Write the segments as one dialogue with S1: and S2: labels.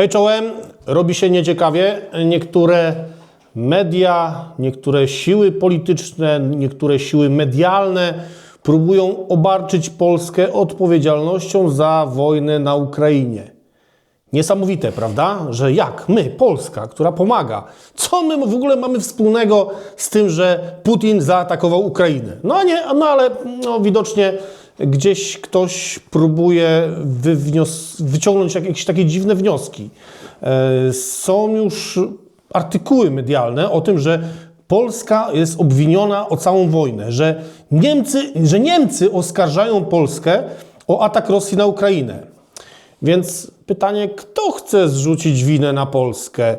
S1: Hej czołem, robi się nieciekawie. Niektóre media, niektóre siły polityczne, niektóre siły medialne próbują obarczyć Polskę odpowiedzialnością za wojnę na Ukrainie. Niesamowite, prawda? Że jak my, Polska, która pomaga, co my w ogóle mamy wspólnego z tym, że Putin zaatakował Ukrainę? No nie, no ale no, widocznie gdzieś ktoś próbuje wyciągnąć jakieś takie dziwne wnioski. E, Są już artykuły medialne o tym, że Polska jest obwiniona o całą wojnę, że Niemcy, że Niemcy oskarżają Polskę o atak Rosji na Ukrainę. Więc pytanie, kto chce zrzucić winę na Polskę?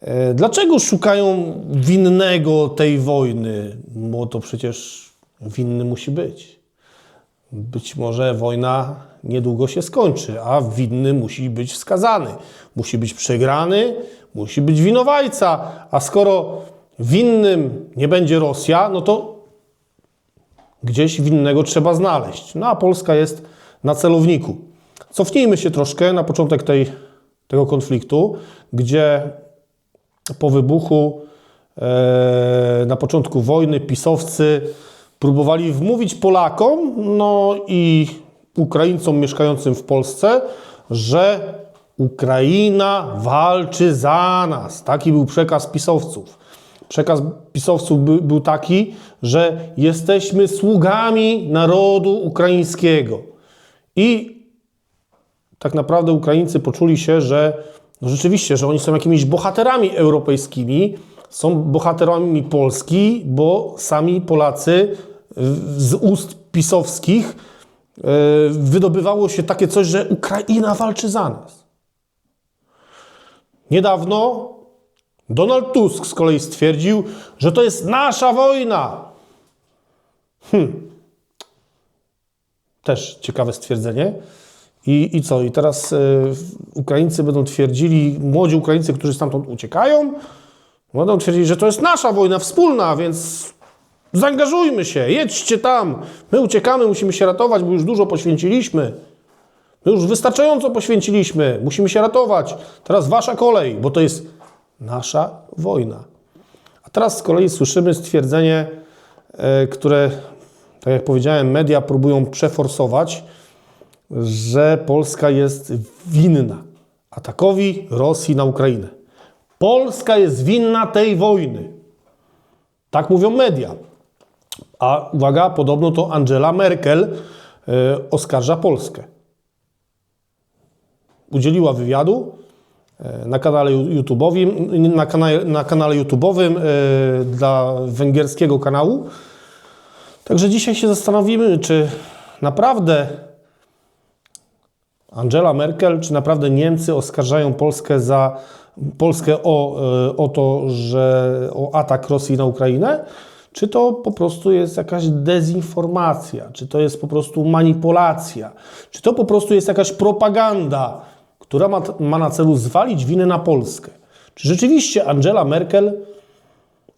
S1: E, Dlaczego szukają winnego tej wojny? Bo to przecież winny musi być. Być może wojna niedługo się skończy, a winny musi być skazany. Musi być przegrany, musi być winowajca. A skoro winnym nie będzie Rosja, no to gdzieś winnego trzeba znaleźć. No a Polska jest na celowniku. Cofnijmy się troszkę na początek tej, tego konfliktu, gdzie po wybuchu, e, na początku wojny, pisowcy próbowali wmówić Polakom, no i Ukraińcom mieszkającym w Polsce, że Ukraina walczy za nas. Taki był przekaz pisowców. Przekaz pisowców by, był taki, że jesteśmy sługami narodu ukraińskiego. I tak naprawdę Ukraińcy poczuli się, że no rzeczywiście, że oni są jakimiś bohaterami europejskimi, są bohaterami Polski, bo sami Polacy z ust pisowskich e, wydobywało się takie coś, że Ukraina walczy za nas. Niedawno Donald Tusk z kolei stwierdził, że to jest nasza wojna. Też ciekawe stwierdzenie. I, I co? I teraz e, Ukraińcy będą twierdzili, młodzi Ukraińcy, którzy stamtąd uciekają, będą twierdzili, że to jest nasza wojna wspólna, więc zaangażujmy się, jedźcie tam. My uciekamy, musimy się ratować, bo już dużo poświęciliśmy. My już wystarczająco poświęciliśmy, musimy się ratować. Teraz wasza kolej, bo to jest nasza wojna. A teraz z kolei słyszymy stwierdzenie, e, które, tak jak powiedziałem, media próbują przeforsować, że Polska jest winna atakowi Rosji na Ukrainę. Polska jest winna tej wojny. Tak mówią media. A uwaga, podobno to Angela Merkel e, oskarża Polskę. Udzieliła wywiadu e, na kanale YouTube'owym, na na kanale YouTube'owym dla węgierskiego kanału. Także dzisiaj się zastanowimy, czy naprawdę Angela Merkel, czy naprawdę Niemcy oskarżają Polskę za Polskę o, e, o to, że o atak Rosji na Ukrainę? Czy to po prostu jest jakaś dezinformacja? Czy to jest po prostu manipulacja? Czy to po prostu jest jakaś propaganda, która ma, ma na celu zwalić winę na Polskę? Czy rzeczywiście Angela Merkel,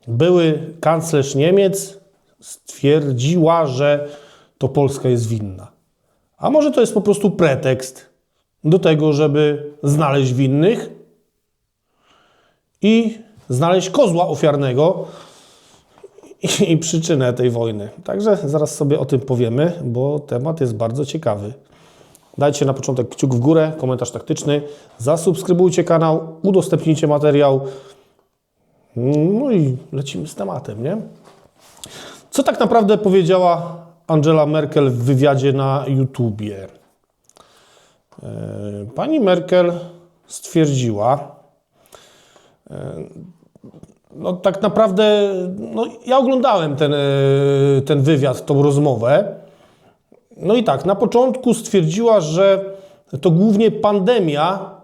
S1: były kanclerz Niemiec, stwierdziła, że to Polska jest winna? A może to jest po prostu pretekst do tego, żeby znaleźć winnych i znaleźć kozła ofiarnego i, i przyczynę tej wojny. Także zaraz sobie o tym powiemy, bo temat jest bardzo ciekawy. Dajcie na początek kciuk w górę, komentarz taktyczny, zasubskrybujcie kanał, udostępnijcie materiał. No i lecimy z tematem, nie? Co tak naprawdę powiedziała Angela Merkel w wywiadzie na YouTubie? E, Pani Merkel stwierdziła, no tak naprawdę, no ja oglądałem ten, e, ten wywiad, tą rozmowę. No i tak, na początku stwierdziła, że to głównie pandemia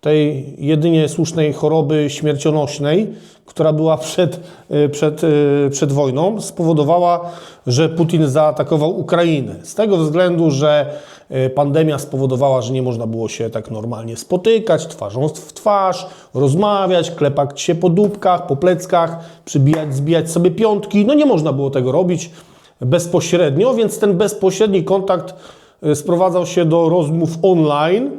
S1: tej jedynie słusznej choroby śmiercionośnej, która była przed, y, przed, przed wojną, spowodowała, że Putin zaatakował Ukrainę. Z tego względu, że pandemia spowodowała, że nie można było się tak normalnie spotykać, twarzą w twarz, rozmawiać, klepać się po dupkach, po pleckach, przybijać, zbijać sobie piątki. No nie można było tego robić bezpośrednio, więc ten bezpośredni kontakt y, sprowadzał się do rozmów online,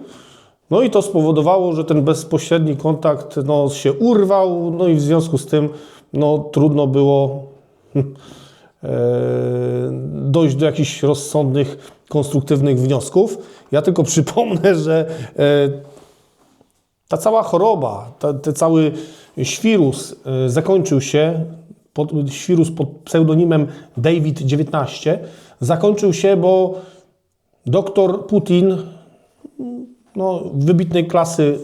S1: No i to spowodowało, że ten bezpośredni kontakt no, się urwał, no i w związku z tym no, trudno było hmm, e, dojść do jakichś rozsądnych, konstruktywnych wniosków. Ja tylko przypomnę, że e, ta cała choroba, ta, ten cały świrus e, zakończył się, pod, świrus pod pseudonimem David-19, zakończył się, bo doktor Putin, no, wybitnej klasy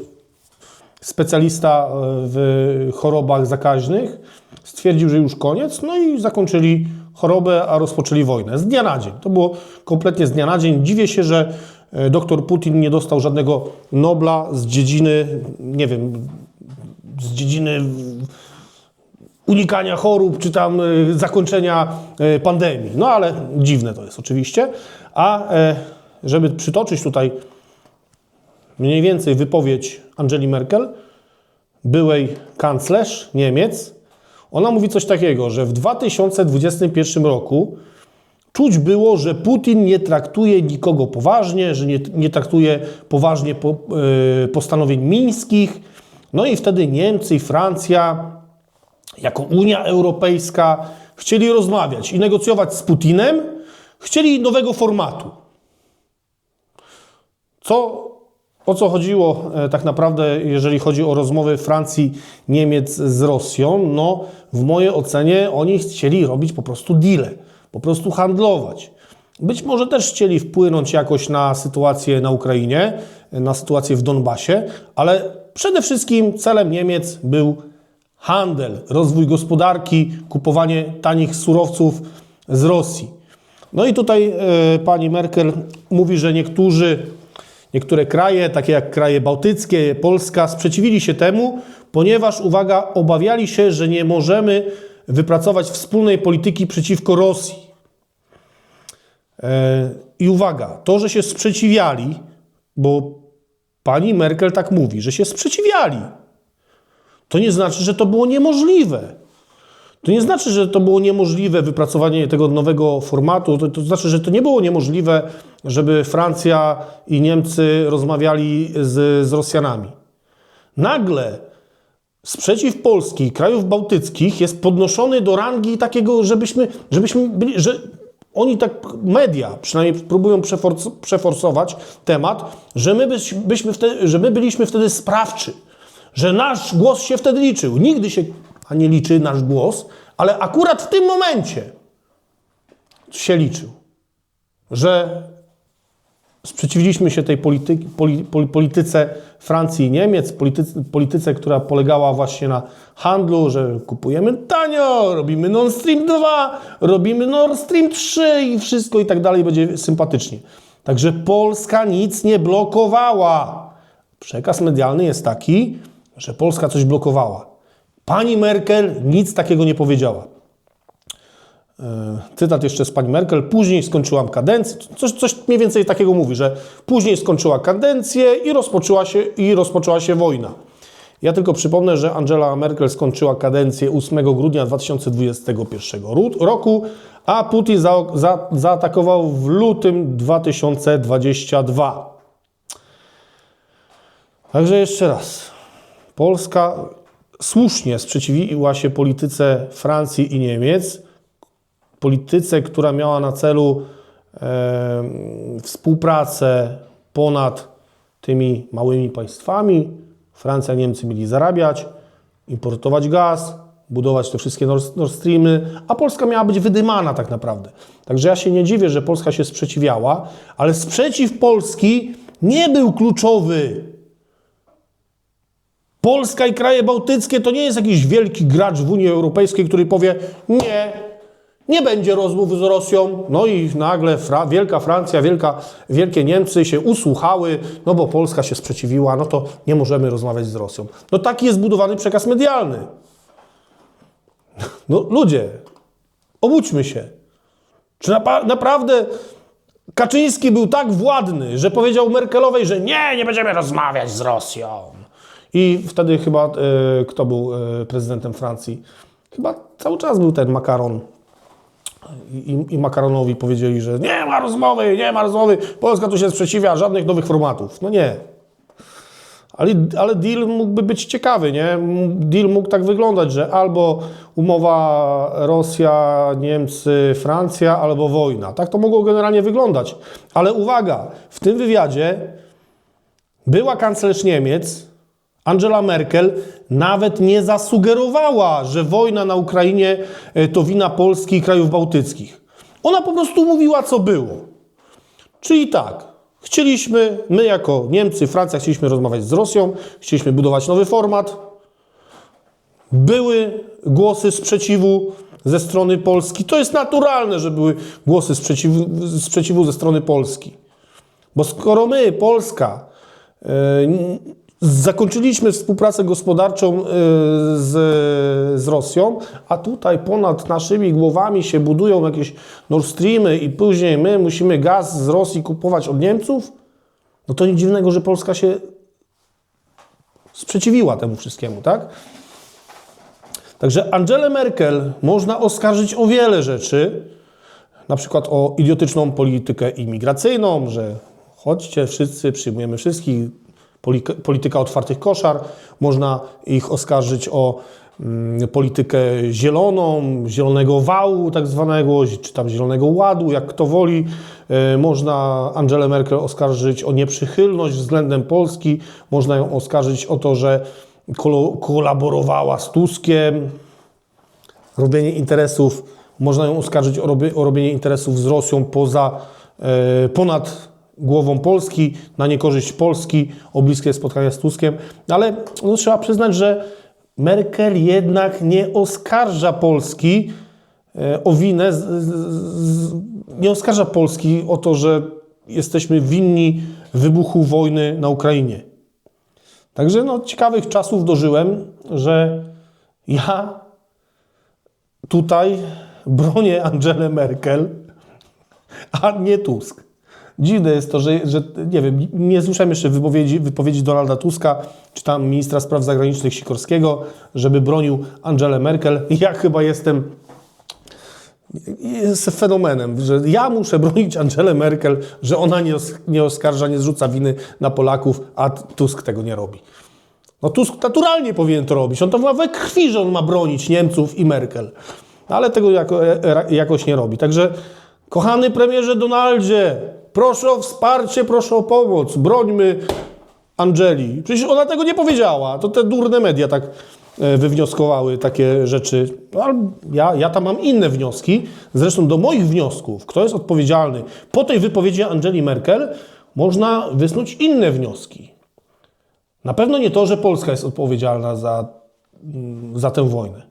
S1: specjalista e, w chorobach zakaźnych, stwierdził, że już koniec, no i zakończyli chorobę, a rozpoczęli wojnę. Z dnia na dzień. To było kompletnie z dnia na dzień. Dziwię się, że e, doktor Putin nie dostał żadnego Nobla z dziedziny, nie wiem, z dziedziny unikania chorób, czy tam e, zakończenia e, pandemii. No ale dziwne to jest oczywiście. A żeby przytoczyć tutaj mniej więcej wypowiedź Angeli Merkel, byłej kanclerz Niemiec, ona mówi coś takiego, że w 2021 roku czuć było, że Putin nie traktuje nikogo poważnie, że nie, nie traktuje poważnie po, e, postanowień mińskich. No i wtedy Niemcy i Francja, jako Unia Europejska, chcieli rozmawiać i negocjować z Putinem, chcieli nowego formatu. Co, o co chodziło e, tak naprawdę, jeżeli chodzi o rozmowy Francji, Niemiec z Rosją? No, w mojej ocenie oni chcieli robić po prostu deale, po prostu handlować. Być może też chcieli wpłynąć jakoś na sytuację na Ukrainie, na sytuację w Donbasie, ale przede wszystkim celem Niemiec był handel, rozwój gospodarki, kupowanie tanich surowców z Rosji. No i tutaj e, pani Merkel mówi, że niektórzy, niektóre kraje, takie jak kraje bałtyckie, Polska, sprzeciwili się temu, ponieważ, uwaga, obawiali się, że nie możemy wypracować wspólnej polityki przeciwko Rosji. E, I uwaga, to, że się sprzeciwiali, bo pani Merkel tak mówi, że się sprzeciwiali, to nie znaczy, że to było niemożliwe. To nie znaczy, że to było niemożliwe wypracowanie tego nowego formatu. To, to znaczy, że to nie było niemożliwe, żeby Francja i Niemcy rozmawiali z, z Rosjanami. Nagle sprzeciw Polski krajów bałtyckich jest podnoszony do rangi takiego, żebyśmy, żebyśmy byli, że oni tak, media przynajmniej próbują przefors, przeforsować temat, że my, byś, byśmy wtedy, że my byliśmy wtedy sprawczy, że nasz głos się wtedy liczył. Nigdy się a nie liczy nasz głos, ale akurat w tym momencie się liczył, że sprzeciwiliśmy się tej polityki, poli, poli, polityce Francji i Niemiec, polityce, polityce, która polegała właśnie na handlu, że kupujemy tanio, robimy Nord Stream 2, robimy Nord Stream 3 i wszystko i tak dalej będzie sympatycznie. Także Polska nic nie blokowała. Przekaz medialny jest taki, że Polska coś blokowała. Pani Merkel nic takiego nie powiedziała. E, Cytat jeszcze z pani Merkel. Później skończyłam kadencję. Coś, coś mniej więcej takiego mówi, że później skończyła kadencję i rozpoczęła się, i rozpoczęła się wojna. Ja tylko przypomnę, że Angela Merkel skończyła kadencję 8 grudnia 2021 roku, a Putin za, za, zaatakował w lutym 2022. Także jeszcze raz. Polska słusznie sprzeciwiła się polityce Francji i Niemiec, polityce, która miała na celu e, współpracę ponad tymi małymi państwami. Francja, Niemcy mieli zarabiać, importować gaz, budować te wszystkie Nord, Streamy, a Polska miała być wydymana tak naprawdę. Także ja się nie dziwię, że Polska się sprzeciwiała, ale sprzeciw Polski nie był kluczowy. Polska i kraje bałtyckie to nie jest jakiś wielki gracz w Unii Europejskiej, który powie nie, nie będzie rozmów z Rosją. No i nagle Fra Wielka Francja, Wielka, Wielkie Niemcy się usłuchały, no bo Polska się sprzeciwiła, no to nie możemy rozmawiać z Rosją. No taki jest budowany przekaz medialny. No ludzie, obudźmy się. Czy napa naprawdę Kaczyński był tak władny, że powiedział Merkelowej, że nie, nie będziemy rozmawiać z Rosją. I wtedy chyba, e, kto był e, prezydentem Francji? Chyba cały czas był ten makaron. I, I makaronowi powiedzieli, że nie ma rozmowy, nie ma rozmowy, Polska tu się sprzeciwia, żadnych nowych formatów. No nie. Ale, ale deal mógłby być ciekawy, nie? Deal mógł tak wyglądać, że albo umowa Rosja, Niemcy, Francja, albo wojna. Tak to mogło generalnie wyglądać. Ale uwaga, w tym wywiadzie była kanclerz Niemiec, Angela Merkel, nawet nie zasugerowała, że wojna na Ukrainie e, to wina Polski i krajów bałtyckich. Ona po prostu mówiła, co było. Czyli tak, chcieliśmy, my jako Niemcy, Francja, chcieliśmy rozmawiać z Rosją, chcieliśmy budować nowy format. Były głosy sprzeciwu ze strony Polski. To jest naturalne, że były głosy sprzeciwu, sprzeciwu ze strony Polski. Bo skoro my, Polska, e, zakończyliśmy współpracę gospodarczą e, z, z Rosją, a tutaj ponad naszymi głowami się budują jakieś Nord Streamy i później my musimy gaz z Rosji kupować od Niemców, no to nic dziwnego, że Polska się sprzeciwiła temu wszystkiemu, tak? Także Angelę Merkel można oskarżyć o wiele rzeczy, na przykład o idiotyczną politykę imigracyjną, że chodźcie wszyscy, przyjmujemy wszystkich, polityka otwartych koszar. Można ich oskarżyć o mm, politykę zieloną, zielonego wału tak zwanego, czy tam zielonego ładu, jak kto woli. E, Można Angelę Merkel oskarżyć o nieprzychylność względem Polski. Można ją oskarżyć o to, że kolaborowała z Tuskiem robienie interesów, można ją oskarżyć o robienie interesów z Rosją poza, e, ponad głową Polski, na niekorzyść Polski, o bliskie spotkania z Tuskiem, ale no, trzeba przyznać, że Merkel jednak nie oskarża Polski e, o winę, nie oskarża Polski o to, że jesteśmy winni wybuchu wojny na Ukrainie. Także no, ciekawych czasów dożyłem, że ja tutaj bronię Angelę Merkel, a nie Tusk. Dziwne jest to, że, że nie wiem, nie słyszałem jeszcze wypowiedzi, wypowiedzi Donalda Tuska, czy tam ministra spraw zagranicznych Sikorskiego, żeby bronił Angelę Merkel. Ja chyba jestem jest fenomenem, że ja muszę bronić Angelę Merkel, że ona nie, os- nie oskarża, nie zrzuca winy na Polaków, a Tusk tego nie robi. No Tusk naturalnie powinien to robić. On to ma we krwi, że on ma bronić Niemców i Merkel. Ale tego jako, e, e, jakoś nie robi. Także, kochany premierze Donaldzie, proszę o wsparcie, proszę o pomoc. Brońmy Angeli. Przecież ona tego nie powiedziała. To te durne media tak e, wywnioskowały takie rzeczy. No, ja, ja tam mam inne wnioski. Zresztą do moich wniosków, kto jest odpowiedzialny po tej wypowiedzi Angeli Merkel, można wysnuć inne wnioski. Na pewno nie to, że Polska jest odpowiedzialna za, mm, za tę wojnę.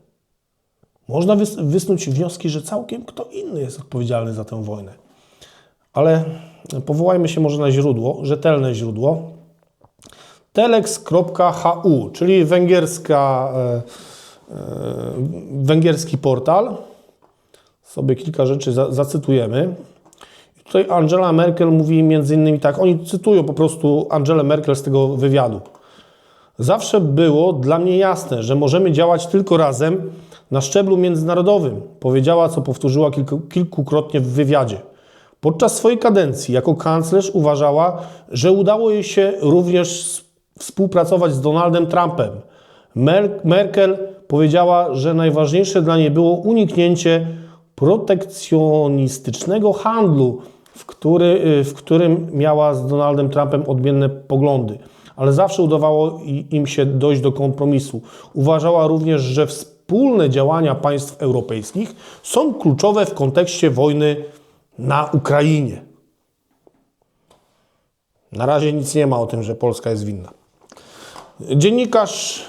S1: Można wys, wysnuć wnioski, że całkiem kto inny jest odpowiedzialny za tę wojnę. Ale powołajmy się może na źródło, rzetelne źródło. telex.hu, czyli węgierska, e, e, węgierski portal. Sobie kilka rzeczy za, zacytujemy. Tutaj Angela Merkel mówi między innymi tak, oni cytują po prostu Angelę Merkel z tego wywiadu. Zawsze było dla mnie jasne, że możemy działać tylko razem na szczeblu międzynarodowym, powiedziała, co powtórzyła kilku, kilkukrotnie w wywiadzie. Podczas swojej kadencji jako kanclerz uważała, że udało jej się również współpracować z Donaldem Trumpem. Mer- Merkel powiedziała, że najważniejsze dla niej było uniknięcie protekcjonistycznego handlu, w, który, y, w którym miała z Donaldem Trumpem odmienne poglądy, ale zawsze udawało im się dojść do kompromisu. Uważała również, że wspólne działania państw europejskich są kluczowe w kontekście wojny na Ukrainie. Na razie nic nie ma o tym, że Polska jest winna. Dziennikarz,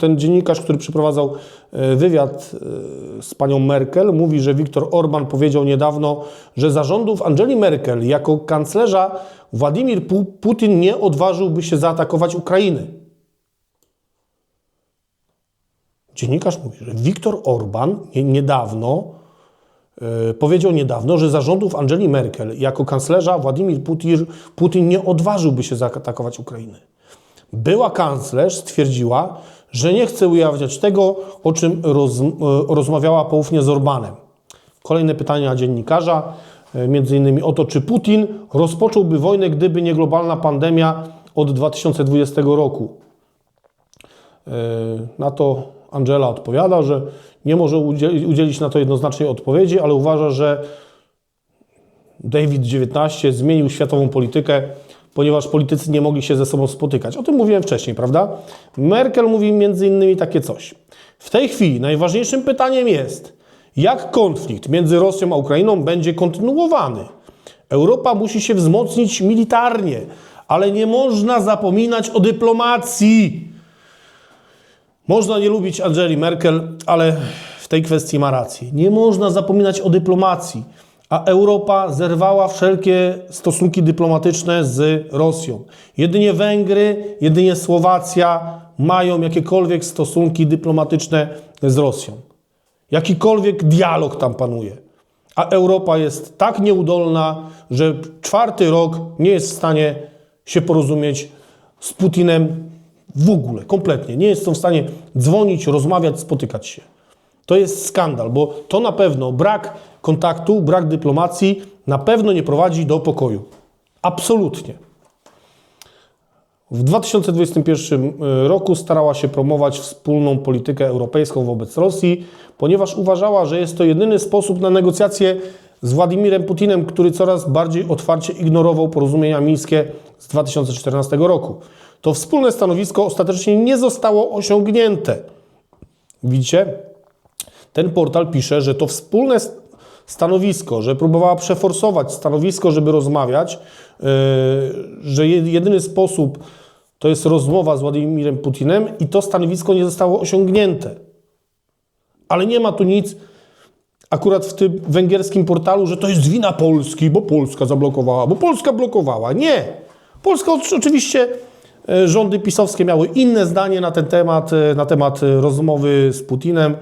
S1: ten dziennikarz, który przeprowadzał e, wywiad e, z panią Merkel, mówi, że Viktor Orban powiedział niedawno, że zarządów Angeli Merkel jako kanclerza Władimir Pu- Putin nie odważyłby się zaatakować Ukrainy. Dziennikarz mówi, że Viktor Orban nie- niedawno powiedział niedawno, że zarządów Angeli Merkel jako kanclerza Władimir Putin, Putin nie odważyłby się zaatakować Ukrainy. Była kanclerz stwierdziła, że nie chce ujawniać tego, o czym roz, e, rozmawiała poufnie z Orbanem. Kolejne pytania dziennikarza, e, między innymi o to, czy Putin rozpocząłby wojnę, gdyby nie globalna pandemia od 2020 roku. E, Na to Angela odpowiada, że nie może udzielić, na to jednoznacznej odpowiedzi, ale uważa, że David XIX zmienił światową politykę, ponieważ politycy nie mogli się ze sobą spotykać. O tym mówiłem wcześniej, prawda? Merkel mówi między innymi takie coś. W tej chwili najważniejszym pytaniem jest, jak konflikt między Rosją a Ukrainą będzie kontynuowany. Europa musi się wzmocnić militarnie, ale nie można zapominać o dyplomacji. Można nie lubić Angeli Merkel, ale w tej kwestii ma rację. Nie można zapominać o dyplomacji, a Europa zerwała wszelkie stosunki dyplomatyczne z Rosją. Jedynie Węgry, jedynie Słowacja mają jakiekolwiek stosunki dyplomatyczne z Rosją. Jakikolwiek dialog tam panuje. A Europa jest tak nieudolna, że czwarty rok nie jest w stanie się porozumieć z Putinem w ogóle, kompletnie. Nie jest w stanie dzwonić, rozmawiać, spotykać się. To jest skandal, bo to na pewno brak kontaktu, brak dyplomacji na pewno nie prowadzi do pokoju. Absolutnie. W 2021 roku starała się promować wspólną politykę europejską wobec Rosji, ponieważ uważała, że jest to jedyny sposób na negocjacje z Władimirem Putinem, który coraz bardziej otwarcie ignorował porozumienia mińskie z 2014 roku. To wspólne stanowisko ostatecznie nie zostało osiągnięte. Widzicie? Ten portal pisze, że to wspólne st- stanowisko, że próbowała przeforsować stanowisko, żeby rozmawiać, yy, że je- jedyny sposób to jest rozmowa z Władimirem Putinem i to stanowisko nie zostało osiągnięte. Ale nie ma tu nic akurat w tym węgierskim portalu, że to jest wina Polski, bo Polska zablokowała, bo Polska blokowała. Nie. Polska oczy- oczywiście rządy pisowskie miały inne zdanie na ten temat, e, na temat e, rozmowy z Putinem.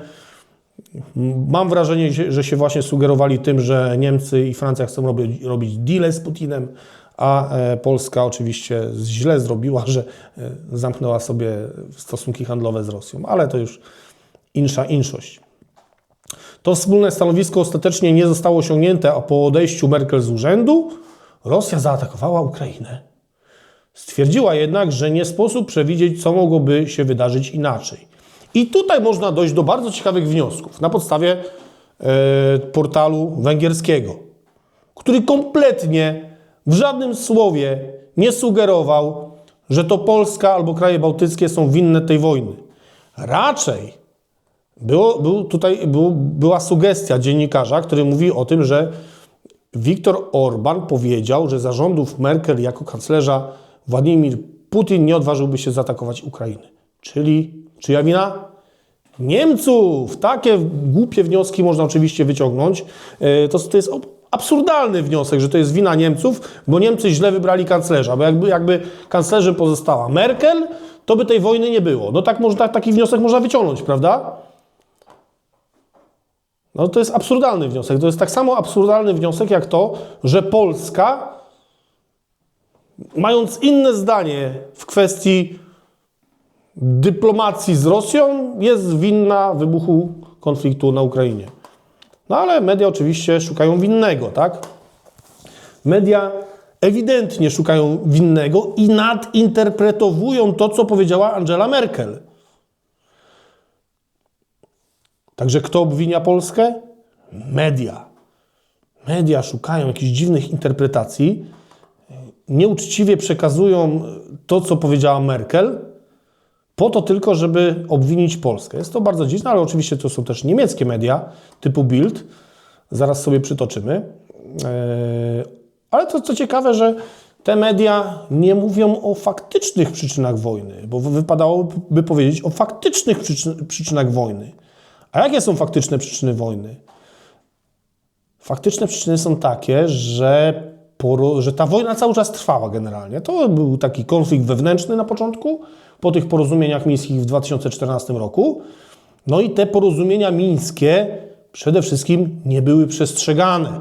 S1: Mam wrażenie, że- się właśnie sugerowali tym, że Niemcy i Francja chcą robić, robić deale z Putinem, a e, Polska oczywiście źle zrobiła, że e, zamknęła sobie stosunki handlowe z Rosją, ale to już insza inszość. To wspólne stanowisko ostatecznie nie zostało osiągnięte, a po odejściu Merkel z urzędu Rosja zaatakowała Ukrainę. Stwierdziła jednak, że nie sposób przewidzieć, co mogłoby się wydarzyć inaczej. I tutaj można dojść do bardzo ciekawych wniosków na podstawie e, portalu węgierskiego, który kompletnie w żadnym słowie nie sugerował, że to Polska albo kraje bałtyckie są winne tej wojny. Raczej było, był tutaj był, była sugestia dziennikarza, który mówi o tym, że Viktor Orban powiedział, że za rządów Merkel jako kanclerza Władimir Putin nie odważyłby się zaatakować Ukrainy. Czyli czyja wina? Niemców! Takie głupie wnioski można oczywiście wyciągnąć. E, To, to jest absurdalny wniosek, że to jest wina Niemców, bo Niemcy źle wybrali kanclerza, bo jakby, jakby kanclerzem pozostała Merkel, to by tej wojny nie było. No tak można, taki wniosek można wyciągnąć, prawda? No to jest absurdalny wniosek. To jest tak samo absurdalny wniosek jak to, że Polska, mając inne zdanie w kwestii dyplomacji z Rosją, jest winna wybuchu konfliktu na Ukrainie. No ale media oczywiście szukają winnego, tak? Media ewidentnie szukają winnego i nadinterpretowują to, co powiedziała Angela Merkel. Także kto obwinia Polskę? Media. Media szukają jakichś dziwnych interpretacji, nieuczciwie przekazują to, co powiedziała Merkel, po to tylko, żeby obwinić Polskę. Jest to bardzo dziwne, ale oczywiście to są też niemieckie media typu Bild. Zaraz sobie przytoczymy. Eee, Ale to co ciekawe, że te media nie mówią o faktycznych przyczynach wojny, bo wypadałoby powiedzieć o faktycznych przyczyn- przyczynach wojny. A jakie są faktyczne przyczyny wojny? Faktyczne przyczyny są takie, że, poro- że ta wojna cały czas trwała generalnie. To był taki konflikt wewnętrzny na początku, po tych porozumieniach mińskich w 2014 roku. No i te porozumienia mińskie przede wszystkim nie były przestrzegane.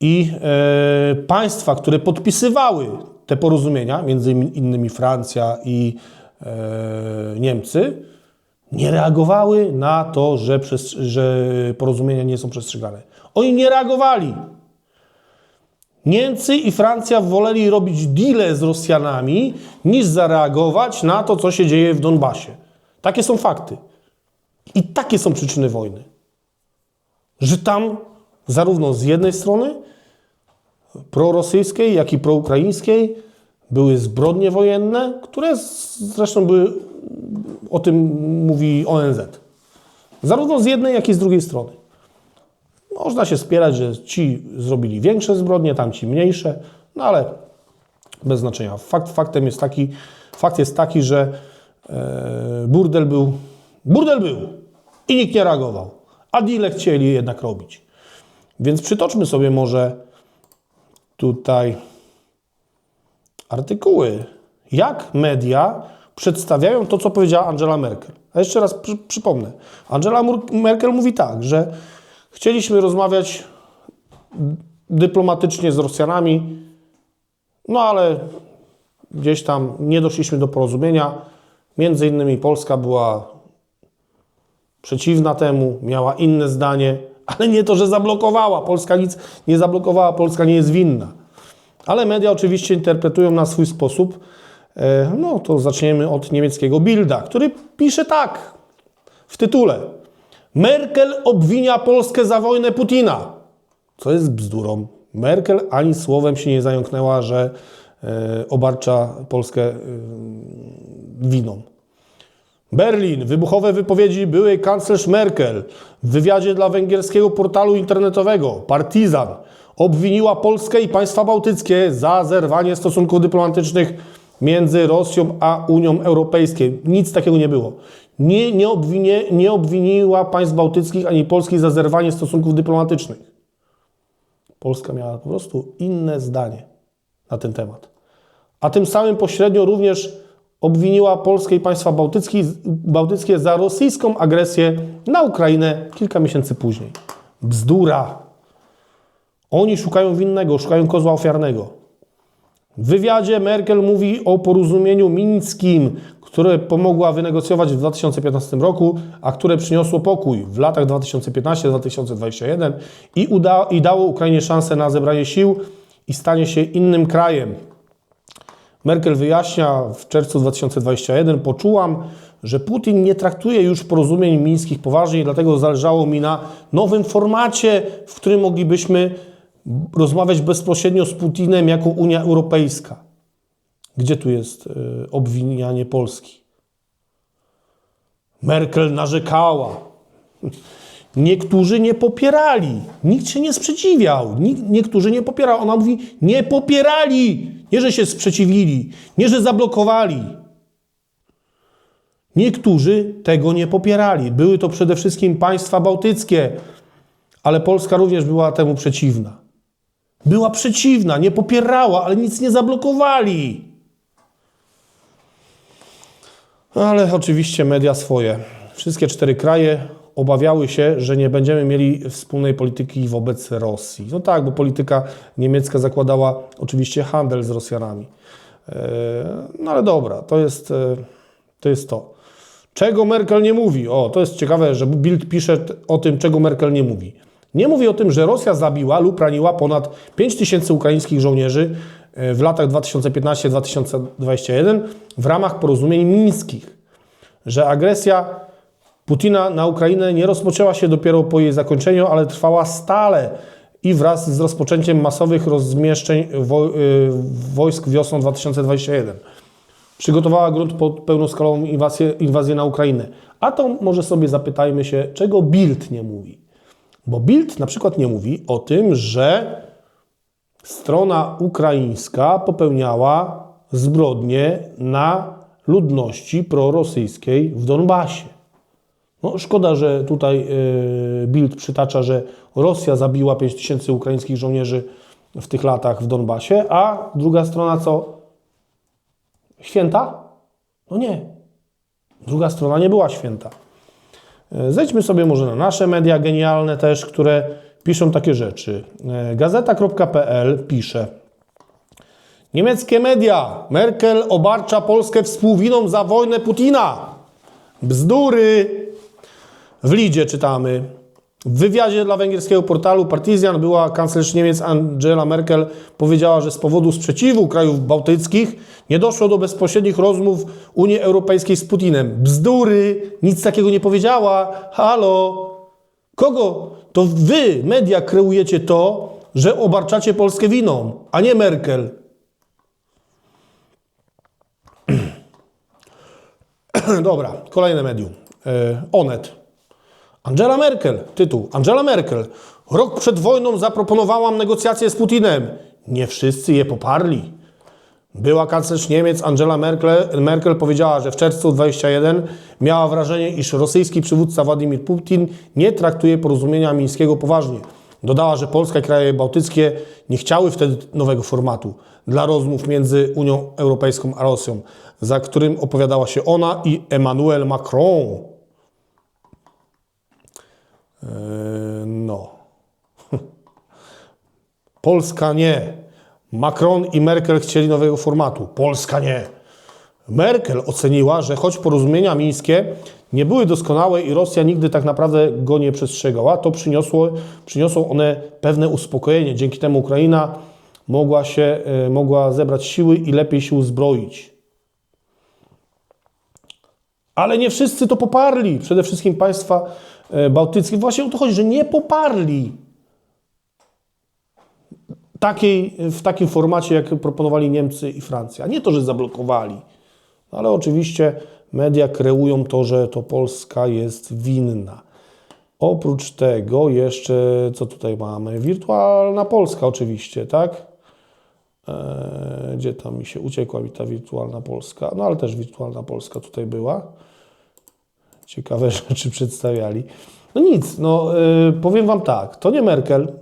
S1: I e, państwa, które podpisywały te porozumienia, między innymi Francja i e, Niemcy, nie reagowały na to, że, przes- że porozumienia nie są przestrzegane. Oni nie reagowali. Niemcy i Francja woleli robić deale z Rosjanami, niż zareagować na to, co się dzieje w Donbasie. Takie są fakty. I takie są przyczyny wojny. Że tam zarówno z jednej strony prorosyjskiej, jak i proukraińskiej były zbrodnie wojenne, które zresztą były, o tym mówi ONZ. Zarówno z jednej, jak i z drugiej strony. Można się spierać, że ci zrobili większe zbrodnie, tamci mniejsze, no ale bez znaczenia. Fakt, faktem jest taki, fakt jest taki, że e, burdel był, burdel był i nikt nie reagował, a deale chcieli jednak robić. Więc przytoczmy sobie może tutaj artykuły, jak media przedstawiają to, co powiedziała Angela Merkel. A jeszcze raz przy, przypomnę. Angela Merkel mówi tak, że chcieliśmy rozmawiać dyplomatycznie z Rosjanami, no ale gdzieś tam nie doszliśmy do porozumienia. Między innymi Polska była przeciwna temu, miała inne zdanie, ale nie to, że zablokowała. Polska nic nie zablokowała, Polska nie jest winna. Ale media oczywiście interpretują na swój sposób. E, No to zaczniemy od niemieckiego Bilda, który pisze tak w tytule. Merkel obwinia Polskę za wojnę Putina. Co jest bzdurą. Merkel ani słowem się nie zająknęła, że e, obarcza Polskę e, winą. Berlin. Wybuchowe wypowiedzi byłej kanclerz Merkel w wywiadzie dla węgierskiego portalu internetowego Partizan obwiniła Polskę i państwa bałtyckie za zerwanie stosunków dyplomatycznych między Rosją a Unią Europejską. Nic takiego nie było. Nie, nie, obwinie, nie obwiniła państw bałtyckich ani Polski za zerwanie stosunków dyplomatycznych. Polska miała po prostu inne zdanie na ten temat. A tym samym pośrednio również obwiniła Polskę i państwa bałtyckie, bałtyckie za rosyjską agresję na Ukrainę kilka miesięcy później. Bzdura. Oni szukają winnego, szukają kozła ofiarnego. W wywiadzie Merkel mówi o porozumieniu mińskim, które pomogła wynegocjować w 2015 roku, a które przyniosło pokój w latach 2015-2021 i, i dało Ukrainie szansę na zebranie sił i stanie się innym krajem. Merkel wyjaśnia w czerwcu 2021, poczułam, że Putin nie traktuje już porozumień mińskich poważnie, dlatego zależało mi na nowym formacie, w którym moglibyśmy rozmawiać bezpośrednio z Putinem jako Unia Europejska. Gdzie tu jest y, obwinianie Polski? Merkel narzekała. Niektórzy nie popierali. Nikt się nie sprzeciwiał. Niektórzy nie popierał. Ona mówi, nie popierali. Nie, że się sprzeciwili. Nie, że zablokowali. Niektórzy tego nie popierali. Były to przede wszystkim państwa bałtyckie, ale Polska również była temu przeciwna. Była przeciwna, nie popierała, ale nic nie zablokowali. Ale oczywiście media swoje. Wszystkie cztery kraje obawiały się, że nie będziemy mieli wspólnej polityki wobec Rosji. No tak, bo polityka niemiecka zakładała oczywiście handel z Rosjanami. E, No ale dobra, to jest, e, to jest to. Czego Merkel nie mówi? O, to jest ciekawe, że Bild pisze o tym, czego Merkel nie mówi. Nie mówi o tym, że Rosja zabiła lub raniła ponad 5 tysięcy ukraińskich żołnierzy w latach 2015-2021 w ramach porozumień mińskich. Że agresja Putina na Ukrainę nie rozpoczęła się dopiero po jej zakończeniu, ale trwała stale i wraz z rozpoczęciem masowych rozmieszczeń y, wojsk wiosną 2021 przygotowała grunt pod pełnoskalową inwazję, inwazję na Ukrainę. A to może sobie zapytajmy się, czego Bild nie mówi. Bo Bild na przykład nie mówi o tym, że strona ukraińska popełniała zbrodnie na ludności prorosyjskiej w Donbasie. No, szkoda, że tutaj yy, Bild przytacza, że Rosja zabiła 5 tysięcy ukraińskich żołnierzy w tych latach w Donbasie, a druga strona co? Święta? No nie. Druga strona nie była święta. E, Zejdźmy sobie może na nasze media genialne też, które piszą takie rzeczy. E, Gazeta.pl pisze Niemieckie media. Merkel obarcza Polskę współwiną za wojnę Putina. Bzdury. W Lidzie czytamy. W wywiadzie dla węgierskiego portalu Partisan była kanclerz Niemiec Angela Merkel powiedziała, że z powodu sprzeciwu krajów bałtyckich nie doszło do bezpośrednich rozmów Unii Europejskiej z Putinem. Bzdury, nic takiego nie powiedziała. Halo, kogo? To wy, media, kreujecie to, że obarczacie Polskę winą, a nie Merkel. Dobra, kolejne medium. E, Onet. Angela Merkel, tytuł. Angela Merkel. Rok przed wojną zaproponowałam negocjacje z Putinem. Nie wszyscy je poparli. Była kanclerz Niemiec Angela Merkel, Merkel powiedziała, że w czerwcu 21 miała wrażenie, iż rosyjski przywódca Władimir Putin nie traktuje porozumienia mińskiego poważnie. Dodała, że Polska i kraje bałtyckie nie chciały wtedy nowego formatu dla rozmów między Unią Europejską a Rosją, za którym opowiadała się ona i Emmanuel Macron. Eee, no. Polska nie. Macron i Merkel chcieli nowego formatu. Polska nie. Merkel oceniła, że choć porozumienia mińskie nie były doskonałe i Rosja nigdy tak naprawdę go nie przestrzegała, to przyniosło, przyniosą one pewne uspokojenie. Dzięki temu Ukraina mogła, się, e, mogła zebrać siły i lepiej się uzbroić. Ale nie wszyscy to poparli. Przede wszystkim państwa e, bałtyckie. Właśnie o to chodzi, że nie poparli takiej, w takim formacie, jak proponowali Niemcy i Francja. Nie to, że zablokowali, ale oczywiście media kreują to, że to Polska jest winna. Oprócz tego jeszcze, co tutaj mamy? Wirtualna Polska oczywiście, tak? Eee, gdzie tam mi się uciekła mi ta wirtualna Polska? No ale też wirtualna Polska tutaj była. Ciekawe rzeczy przedstawiali. No nic, no yy, powiem Wam tak, to nie Merkel,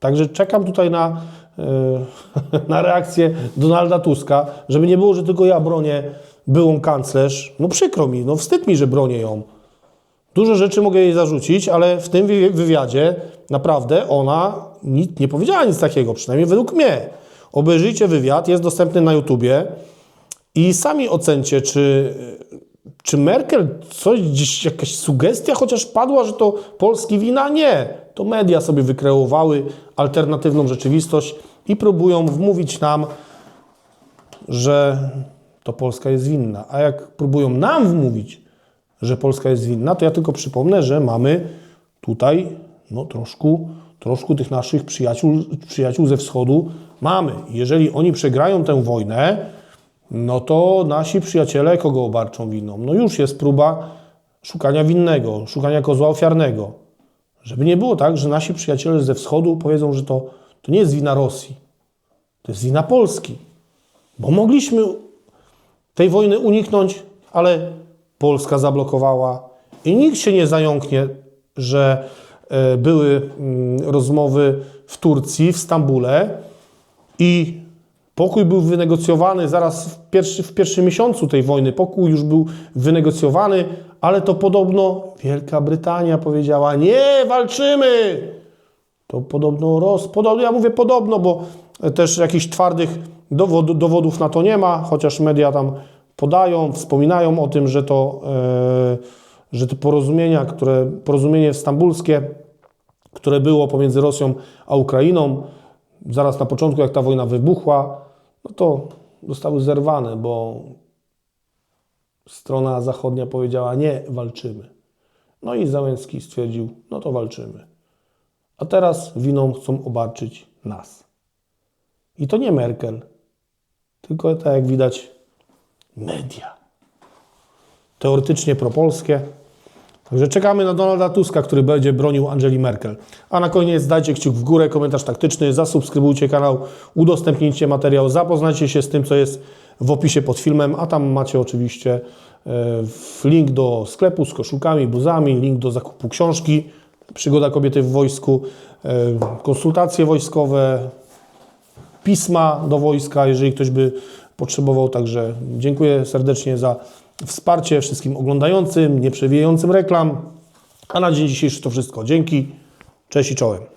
S1: Także czekam tutaj na, yy, na reakcję Donalda Tuska, żeby nie było, że tylko ja bronię byłą kanclerz. No przykro mi, no wstyd mi, że bronię ją. Dużo rzeczy mogę jej zarzucić, ale w tym wy- wywiadzie naprawdę ona nic, nie powiedziała nic takiego, przynajmniej według mnie. Obejrzyjcie wywiad, jest dostępny na YouTubie i sami ocencie, czy, czy Merkel coś, gdzieś jakaś sugestia chociaż padła, że to polski wina? Nie. To media sobie wykreowały alternatywną rzeczywistość i próbują wmówić nam, że to Polska jest winna. A jak próbują nam wmówić, że Polska jest winna, to ja tylko przypomnę, że mamy tutaj no, troszkę, troszkę tych naszych przyjaciół, przyjaciół ze wschodu mamy. Jeżeli oni przegrają tę wojnę, no to nasi przyjaciele kogo obarczą winą? No już jest próba szukania winnego, szukania kozła ofiarnego. Żeby nie było tak, że nasi przyjaciele ze wschodu powiedzą, że to, to nie jest wina Rosji, to jest wina Polski. Bo mogliśmy tej wojny uniknąć, ale Polska zablokowała i nikt się nie zająknie, że e, były mm, rozmowy w Turcji, w Stambule i pokój był wynegocjowany zaraz w, pierwszy, w pierwszym miesiącu tej wojny. Pokój już był wynegocjowany, ale to podobno Wielka Brytania powiedziała: Nie, walczymy! To podobno Ros, podobno, ja mówię podobno, bo też jakichś twardych dowod, dowodów na to nie ma, chociaż media tam podają, wspominają o tym, że to, e, że te porozumienia, które, porozumienie stambulskie, które było pomiędzy Rosją a Ukrainą, zaraz na początku, jak ta wojna wybuchła, no to zostały zerwane, bo strona zachodnia powiedziała nie, walczymy. No i Załęcki stwierdził, no to walczymy. A teraz winą chcą obarczyć nas. I to nie Merkel, tylko tak jak widać media. Teoretycznie propolskie. Także czekamy na Donalda Tuska, który będzie bronił Angeli Merkel. A na koniec dajcie kciuk w górę, komentarz taktyczny, zasubskrybujcie kanał, udostępnijcie materiał, zapoznajcie się z tym, co jest w opisie pod filmem, a tam macie oczywiście e, link do sklepu z koszulkami, buzami, link do zakupu książki Przygoda kobiety w wojsku, e, konsultacje wojskowe, pisma do wojska, jeżeli ktoś by potrzebował. Także dziękuję serdecznie za wsparcie wszystkim oglądającym, nie przewijającym reklam. A na dzień dzisiejszy to wszystko. Dzięki, cześć i czołem.